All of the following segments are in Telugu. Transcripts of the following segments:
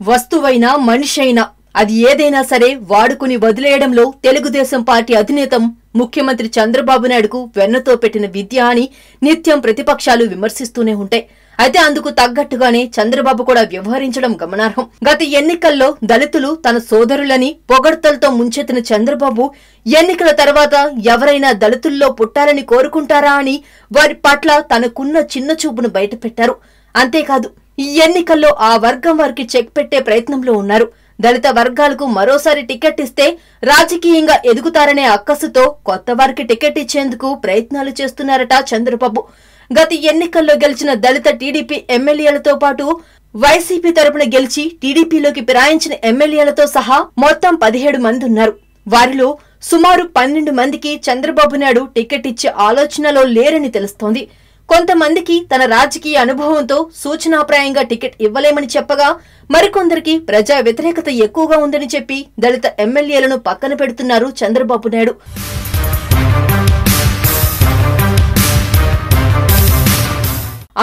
వస్తువైనా మనిషైనా అది ఏదైనా సరే వాడుకుని వదిలేయడంలో తెలుగుదేశం పార్టీ అధినేత ముఖ్యమంత్రి చంద్రబాబు నాయుడుకు వెన్నతో పెట్టిన విద్య అని నిత్యం ప్రతిపక్షాలు విమర్శిస్తూనే ఉంటాయి. అయితే అందుకు తగ్గట్టుగానే చంద్రబాబు కూడా వ్యవహరించడం గమనార్హం. గత ఎన్నికల్లో దళితులు తన సోదరులని పొగడ్తలతో ముంచెత్తిన చంద్రబాబు ఎన్నికల తర్వాత ఎవరైనా దళితుల్లో పుట్టాలని కోరుకుంటారా అని వారి పట్ల తనకున్న చిన్న చూపును బయటపెట్టారు. అంతేకాదు ఎన్నికల్లో ఆ వర్గం వారికి చెక్ పెట్టే ప్రయత్నంలో ఉన్నారు. దళిత వర్గాలకు మరోసారి టికెట్ ఇస్తే రాజకీయంగా ఎదుగుతారనే అక్కసుతో కొత్త వారికి టికెట్ ఇచ్చేందుకు ప్రయత్నాలు చేస్తున్నారట చంద్రబాబు. గత ఎన్నికల్లో గెలిచిన దళిత టీడీపీ ఎమ్మెల్యేలతో పాటు వైసీపీ తరపున గెలిచి టీడీపీలోకి ఫిరాయించిన ఎమ్మెల్యేలతో సహా మొత్తం పదిహేడు మంది ఉన్నారు. వారిలో సుమారు పన్నెండు మందికి చంద్రబాబు నాయుడు టికెట్ ఇచ్చే ఆలోచనలో లేరని తెలుస్తోంది. కొంతమందికి తన రాజకీయ అనుభవంతో సూచనాప్రాయంగా టికెట్ ఇవ్వలేమని చెప్పగా మరికొందరికి ప్రజా వ్యతిరేకత ఎక్కువగా ఉందని చెప్పి దళిత ఎమ్మెల్యేలను పక్కన పెడుతున్నారు చంద్రబాబు నాయుడు.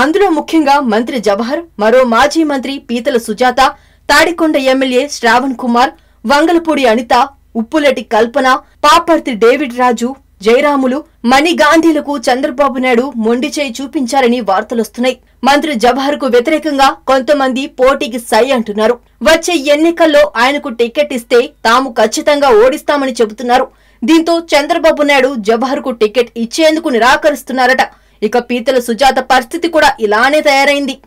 అందులో ముఖ్యంగా మంత్రి జవహర్ మరో మాజీ మంత్రి పీతల సుజాత తాడికొండ ఎమ్మెల్యే శ్రావణ్ కుమార్ వంగలపూడి అనిత ఉప్పులటి కల్పన పాపర్తి డేవిడ్ రాజు జయరాములు మణి గాంధీలకు చంద్రబాబు నాయుడు మొండి చేయి చూపించారని వార్తలొస్తున్నాయి. మంత్రి జవహర్కు వ్యతిరేకంగా కొంతమంది పోటీకి సై అంటున్నారు. వచ్చే ఎన్నికల్లో ఆయనకు టికెట్ ఇస్తే తాము ఖచ్చితంగా ఓడిస్తామని చెబుతున్నారు. దీంతో చంద్రబాబు నాయుడు జవహర్కు టికెట్ ఇచ్చేందుకు నిరాకరిస్తున్నారట. ఇక పీతల సుజాత పరిస్థితి కూడా ఇలానే తయారైంది.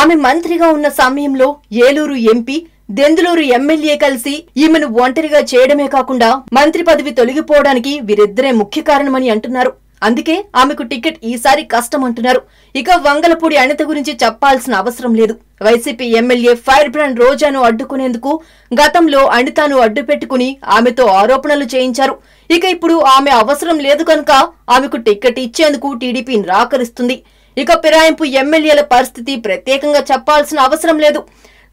ఆమె మంత్రిగా ఉన్న సమయంలో ఏలూరు ఎంపీ దెందులూరు ఎమ్మెల్యే కలిసి ఈమెను ఒంటరిగా చేయడమే కాకుండా మంత్రి పదవి తొలగిపోవడానికి వీరిద్దరే ముఖ్య కారణమని అంటున్నారు. అందుకే ఆమెకు టికెట్ ఈసారి కష్టం అంటున్నారు ఇక వంగలపూడి అనిత గురించి చెప్పాల్సిన అవసరం లేదు. వైసీపీ ఎమ్మెల్యే ఫైర్ బ్రాండ్ రోజాను అడ్డుకునేందుకు గతంలో అనితను అడ్డు పెట్టుకుని ఆమెతో ఆరోపణలు చేయించారు. ఇక ఇప్పుడు ఆమె అవసరం లేదు కనుక ఆమెకు టికెట్ ఇచ్చేందుకు టీడీపీ నిరాకరిస్తుంది. ఇక ఫిరాయింపు ఎమ్మెల్యేల పరిస్థితి ప్రత్యేకంగా చెప్పాల్సిన అవసరం లేదు.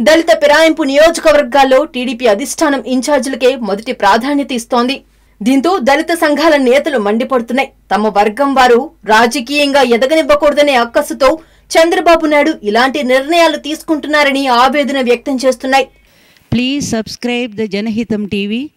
దళిత పిరాయింపు నియోజకవర్గాల్లో టీడీపీ అధిష్టానం ఇన్ఛార్జీలకే మొదటి ప్రాధాన్యత ఇస్తోంది. దీంతో దళిత సంఘాల నేతలు మండిపడుతున్నాయి. తమ వర్గం వారు రాజకీయంగా ఎదగనివ్వకూడదనే అక్కసుతో చంద్రబాబు నాయుడు ఇలాంటి నిర్ణయాలు తీసుకుంటున్నారని ఆవేదన వ్యక్తం చేస్తున్నాయి. Please subscribe the Janahitam TV